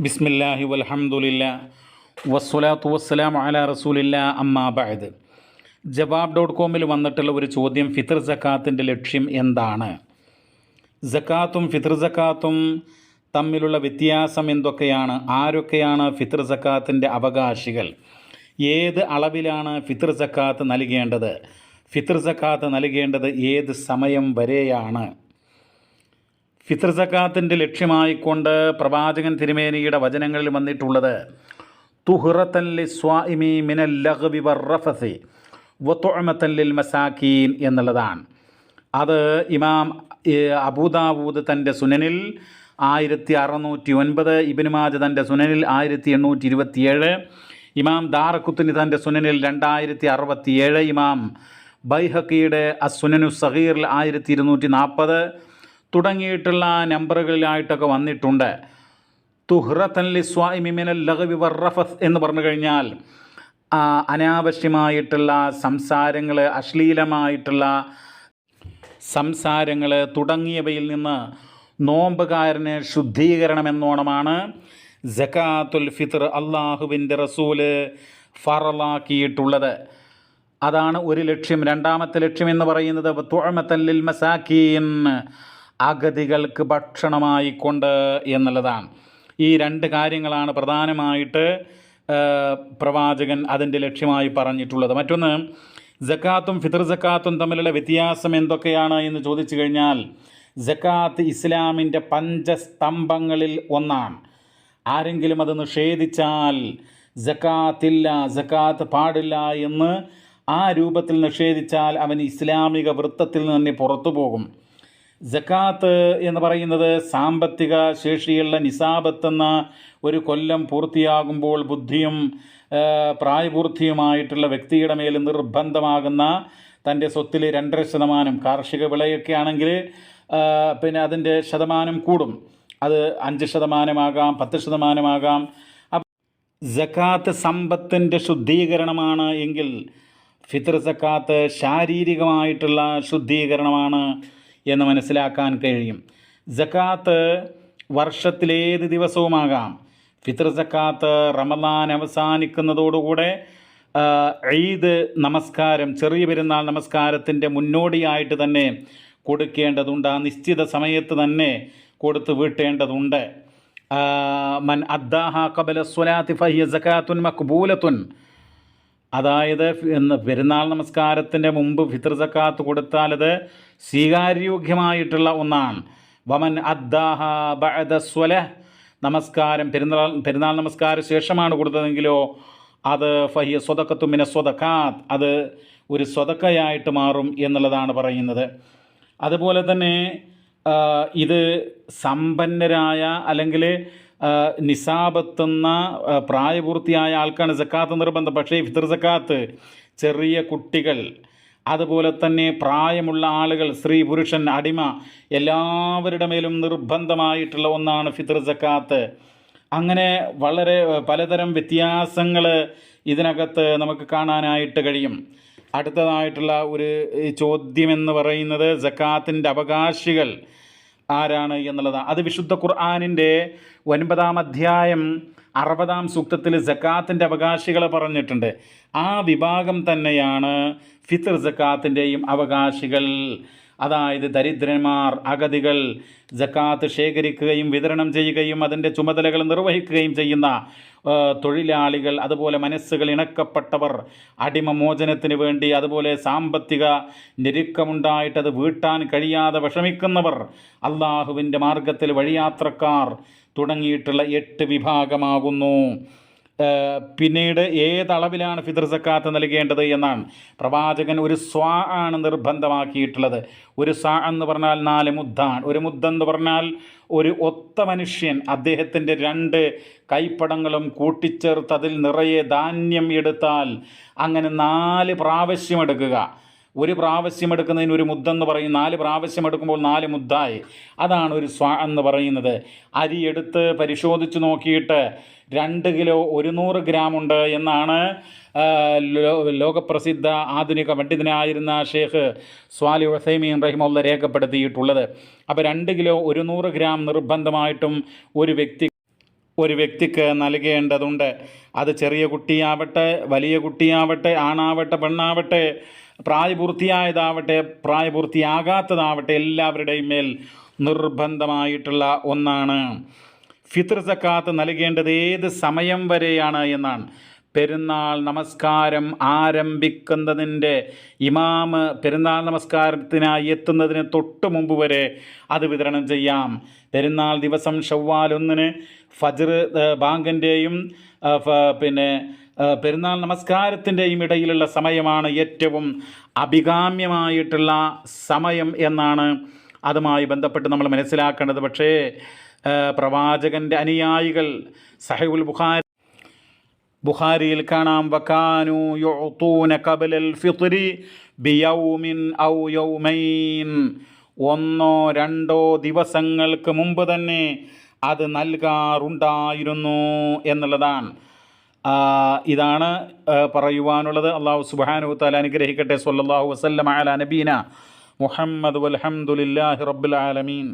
ബിസ്മില്ലാഹി വലഹമുല്ല വസ്സലാത്തു വസ്സലാം അല റസൂലില്ല അമ്മാ ബഅദ്. ജവാബ് ഡോട്ട് കോമിൽ വന്നിട്ടുള്ള ഒരു ചോദ്യം ഫിത്ർ ജക്കാത്തിന്റെ ലക്ഷ്യം എന്താണ്? ജക്കാത്തും ഫിത്ർ ജക്കാത്തും തമ്മിലുള്ള വ്യത്യാസം എന്തൊക്കെയാണ്? ആരൊക്കെയാണ് ഫിത്ർ ജക്കാത്തിന്റെ അവകാശികൾ? ഏത് അളവിലാണ് ഫിത്ർ ജക്കാത്ത് നൽകേണ്ടത്? ഫിത്ർ ജക്കാത്ത് നൽകേണ്ടത് ഏത് സമയം വരെയാണ്? ഫിത്ർ സക്കാത്തിന്റെ ലക്ഷ്യമായിക്കൊണ്ട് പ്രവാചകൻ തിരുമേനിയുടെ വചനങ്ങളിൽ വന്നിട്ടുള്ളത് തുഹ്റത്തല്ലി സ്വാഇമി മിനൽ ലഹ്വി വർറഫസി വത്തുഅമത്തല്ലിൽ മസാക്കീൻ എന്നുള്ളതാണ്. അത് ഇമാം അബൂദാബൂദ് തന്റെ സുനനിൽ ആയിരത്തി അറുന്നൂറ്റി ഒൻപത് ഇബിനുമാജ് തന്റെ സുനനിൽ ആയിരത്തി എണ്ണൂറ്റി ഇരുപത്തിയേഴ് ഇമാം ദാറക്കുത്തിന് തന്റെ സുനനിൽ രണ്ടായിരത്തി അറുപത്തിയേഴ് ഇമാം ബൈഹക്കിയുടെ അസുനനു സഹീറിൽ ആയിരത്തി ഇരുന്നൂറ്റി നാൽപ്പത് തുടങ്ങിയിട്ടുള്ള നമ്പറുകളിലായിട്ടൊക്കെ വന്നിട്ടുണ്ട്. തുഹ്റത്തല്ലി സ്വാമിമിനൽ ലഹവി വർറഫസ് എന്ന് പറഞ്ഞു കഴിഞ്ഞാൽ അനാവശ്യമായിട്ടുള്ള സംസാരങ്ങൾ അശ്ലീലമായിട്ടുള്ള സംസാരങ്ങൾ തുടങ്ങിയവയിൽ നിന്ന് നോമ്പുകാരന് ശുദ്ധീകരണം എന്നോണമാണ് ജക്കാത്തുൽ ഫിത്ർ അള്ളാഹുവിന്റെ റസൂൽ ഫറലാക്കിയിട്ടുള്ളത്. അതാണ് ഒരു ലക്ഷ്യം. രണ്ടാമത്തെ ലക്ഷ്യം എന്ന് പറയുന്നത് തുഴമത്തല്ലിൽ മസാക്കീൻ അഗതികൾക്ക് ഭക്ഷണമായിക്കൊണ്ട് എന്നുള്ളതാണ്. ഈ രണ്ട് കാര്യങ്ങളാണ് പ്രധാനമായിട്ട് പ്രവാചകൻ അതിന്റെ ലക്ഷ്യമായി പറഞ്ഞിട്ടുള്ളത്. മറ്റൊന്ന് ജക്കാത്തും ഫിത്ർ ജക്കാത്തും തമ്മിലുള്ള വ്യത്യാസം എന്തൊക്കെയാണ് എന്ന് ചോദിച്ചു കഴിഞ്ഞാൽ ജക്കാത്ത് ഇസ്ലാമിന്റെ പഞ്ചസ്തംഭങ്ങളിൽ ഒന്നാണ്. ആരെങ്കിലും അത് നിഷേധിച്ചാൽ ജക്കാത്തില്ല ജക്കാത്ത് പാടില്ല എന്ന് ആ രൂപത്തിൽ നിഷേധിച്ചാൽ അവൻ ഇസ്ലാമിക വൃത്തത്തിൽ നിന്ന് പുറത്തു പോകും. ജക്കാത്ത് എന്ന് പറയുന്നത് സാമ്പത്തിക ശേഷിയുള്ള നിസാബത്തെന്ന ഒരു കൊല്ലം പൂർത്തിയാകുമ്പോൾ ബുദ്ധിയും പ്രായപൂർത്തിയുമായിട്ടുള്ള വ്യക്തിയുടെ മേൽ നിർബന്ധമാകുന്ന തന്റെ സ്വത്തിൽ രണ്ടര ശതമാനം കാർഷിക വിളയൊക്കെ ആണെങ്കിൽ പിന്നെ അതിന്റെ ശതമാനം കൂടും. അത് അഞ്ച് ശതമാനമാകാം പത്ത് ശതമാനമാകാം. ജക്കാത്ത് സമ്പത്തിന്റെ ശുദ്ധീകരണമാണ് എങ്കിൽ ഫിത്ർ സക്കാത്ത് ശാരീരികമായിട്ടുള്ള ശുദ്ധീകരണമാണ്. എന്ന് മനസ്സിലാക്കാൻ കഴിയും. ജക്കാത്ത് വർഷത്തിലേത് ദിവസവുമാകാം? ഫിത്ർ ജക്കാത്ത് റമദാൻ അവസാനിക്കുന്നതോടുകൂടെ ഈദ് നമസ്കാരം ചെറിയ പെരുന്നാൾ നമസ്കാരത്തിന്റെ മുന്നോടിയായിട്ട് തന്നെ കൊടുക്കേണ്ടതുണ്ട്. ആ നിശ്ചിത സമയത്ത് തന്നെ കൊടുത്ത് വീട്ടേണ്ടതുണ്ട്. മൻ അദ്ദാഹ കബല സ്വലാത്തി ഫഹിയ ജക്കാത്തുൻ മക്ബൂലത്തുൻ. അതായത് പെരുന്നാൾ നമസ്കാരത്തിന്റെ മുമ്പ് ഫിത്ർ ജക്കാത്ത് കൊടുത്താൽ അത് സ്വീകാര്യോഗ്യമായിട്ടുള്ള ഒന്നാണ്. വമൻ അദ്ദാഹ ബഅദ സ്വലഹ്. നമസ്കാരം. പെരുന്നാൾ പെരുന്നാൾ നമസ്കാര ശേഷമാണ് കൊടുത്തതെങ്കിലോ അത് ഫഹിയ സ്വതക്കത്തു മിന സ്വതക്കാത്ത് അത് ഒരു സ്വതക്കയായിട്ട് മാറും എന്നുള്ളതാണ് പറയുന്നത്. അതുപോലെ തന്നെ ഇത് സമ്പന്നരായ അല്ലെങ്കിൽ നിസാബെത്തുന്ന പ്രായപൂർത്തിയായ ആൾക്കാണ് സക്കാത്ത് നിർബന്ധം. പക്ഷേ ഫിത്തർ സക്കാത്ത് ചെറിയ കുട്ടികൾ അതുപോലെ തന്നെ പ്രായമുള്ള ആളുകൾ സ്ത്രീ പുരുഷൻ അടിമ എല്ലാവരുടെ മേലും നിർബന്ധമായിട്ടുള്ള ഒന്നാണ് ഫിത്ർ സക്കാത്ത്. അങ്ങനെ വളരെ പലതരം വ്യത്യാസങ്ങൾ ഇതിനകത്ത് നമുക്ക് കാണാനായിട്ട് കഴിയും. അടുത്തതായിട്ടുള്ള ഒരു ചോദ്യമെന്ന് പറയുന്നത് ജക്കാത്തിന്റെ അവകാശികൾ ആരാണ് എന്നുള്ളതാണ്. അത് വിശുദ്ധ ഖുർആാനിന്റെ ഒൻപതാം അധ്യായം അറുപതാം സൂക്തത്തിൽ ജക്കാത്തിന്റെ അവകാശികളെ പറഞ്ഞിട്ടുണ്ട്. ആ വിഭാഗം തന്നെയാണ് ഫിത്തർ ജക്കാത്തിന്റെയും അവകാശികൾ. അതായത് ദരിദ്രന്മാർ അഗതികൾ ജക്കാത്ത് ശേഖരിക്കുകയും വിതരണം ചെയ്യുകയും അതിന്റെ ചുമതലകൾ നിർവഹിക്കുകയും ചെയ്യുന്ന തൊഴിലാളികൾ അതുപോലെ മനസ്സുകൾ ഇണക്കപ്പെട്ടവർ അടിമമോചനത്തിന് വേണ്ടി അതുപോലെ സാമ്പത്തിക ഞെരുക്കമുണ്ടായിട്ടത് വീട്ടാൻ കഴിയാതെ വിഷമിക്കുന്നവർ അള്ളാഹുവിന്റെ മാർഗത്തിൽ വഴിയാത്രക്കാർ തുടങ്ങിയിട്ടുള്ള എട്ട് വിഭാഗമാകുന്നു. പിന്നീട് ഏതളവിലാണ് ഫിത്ർ സക്കാത്ത് നൽകേണ്ടത് എന്നാണ്. പ്രവാചകൻ ഒരു സ്വാ ആണ് നിർബന്ധമാക്കിയിട്ടുള്ളത്. ഒരു സാ എന്ന് പറഞ്ഞാൽ നാല് മുദ്ദാണ്. ഒരു മുദ്ദ എന്ന് പറഞ്ഞാൽ ഒരു ഒത്ത മനുഷ്യൻ അദ്ദേഹത്തിന്റെ രണ്ട് കൈപ്പടങ്ങളും കൂട്ടിച്ചേർത്ത് അതിൽ നിറയെ ധാന്യം എടുത്താൽ അങ്ങനെ നാല് പ്രാവശ്യം എടുക്കുക. ഒരു പ്രാവശ്യം എടുക്കുന്നതിന് ഒരു മുദ്ദെന്ന് പറയും നാല് പ്രാവശ്യം എടുക്കുമ്പോൾ നാല് മുദ്ദായി. അതാണ് ഒരു സ്വാ എന്ന് പറയുന്നത്. അരി എടുത്ത് പരിശോധിച്ച് നോക്കിയിട്ട് രണ്ട് കിലോ ഒരുന്നൂറ് നൂറ് ഗ്രാം ഉണ്ട് എന്നാണ് ലോകപ്രസിദ്ധ ആധുനിക പണ്ഡിതനായിരുന്ന ഷേഖ് സ്വാലി വസൈമീൻ റഹിമുള്ള രേഖപ്പെടുത്തിയിട്ടുള്ളത്. അപ്പോൾ രണ്ട് കിലോ ഒരുന്നൂറ് നൂറ് ഗ്രാം നിർബന്ധമായിട്ടും ഒരു വ്യക്തി ഒരു വ്യക്തിക്ക് നൽകേണ്ടതുണ്ട്. അത് ചെറിയ കുട്ടിയാവട്ടെ വലിയ കുട്ടിയാവട്ടെ ആണാവട്ടെ പെണ്ണാവട്ടെ പ്രായപൂർത്തിയായതാവട്ടെ പ്രായപൂർത്തിയാകാത്തതാവട്ടെ എല്ലാവരുടെയും മേൽ നിർബന്ധമായിട്ടുള്ള ഒന്നാണ്. ഫിത്ർ സക്കാത്ത് നൽകേണ്ടത് ഏത് സമയം വരെയാണ് എന്നാണ്. പെരുന്നാൾ നമസ്കാരം ആരംഭിക്കുന്നതിന്റെ ഇമാമ് പെരുന്നാൾ നമസ്കാരത്തിനായി എത്തുന്നതിന് തൊട്ട് മുമ്പ് വരെ അത് വിതരണം ചെയ്യാം. പെരുന്നാൾ ദിവസം ഷവ്വാൽ ഒന്നിന് ഫജർ ബാങ്കിന്റെയും പിന്നെ പെരുന്നാൾ നമസ്കാരത്തിന്റെയും ഇടയിലുള്ള സമയമാണ് ഏറ്റവും അഭികാമ്യമായിട്ടുള്ള സമയം എന്നാണ് അതുമായി ബന്ധപ്പെട്ട് നമ്മൾ മനസ്സിലാക്കേണ്ടത്. പക്ഷേ പ്രവാചകന്റെ അനുയായികൾ സഹൈബുൽ ബുഖാരി ബുഖാരിയിൽ കാണാം വക്കാനു യുഅ്തൂന ഖബലൽ ഫിത്രി ബിയൗമിൻ ഔ യൗമൈൻ. ഒന്നോ രണ്ടോ ദിവസങ്ങൾക്ക് മുമ്പ് തന്നെ അത് നൽകാറുണ്ടായിരുന്നു എന്നുള്ളതാണ്. ഇതാണ് പറയുവാനുള്ളത്. അള്ളാഹു സുബ്ഹാനഹു തആല അനുഗ്രഹിക്കട്ടെ. സല്ലാഹു വസല്ലം അല നബീന മുഹമ്മദ് വൽഹംദുലില്ലാഹി റബ്ബിൽ ആലമീൻ.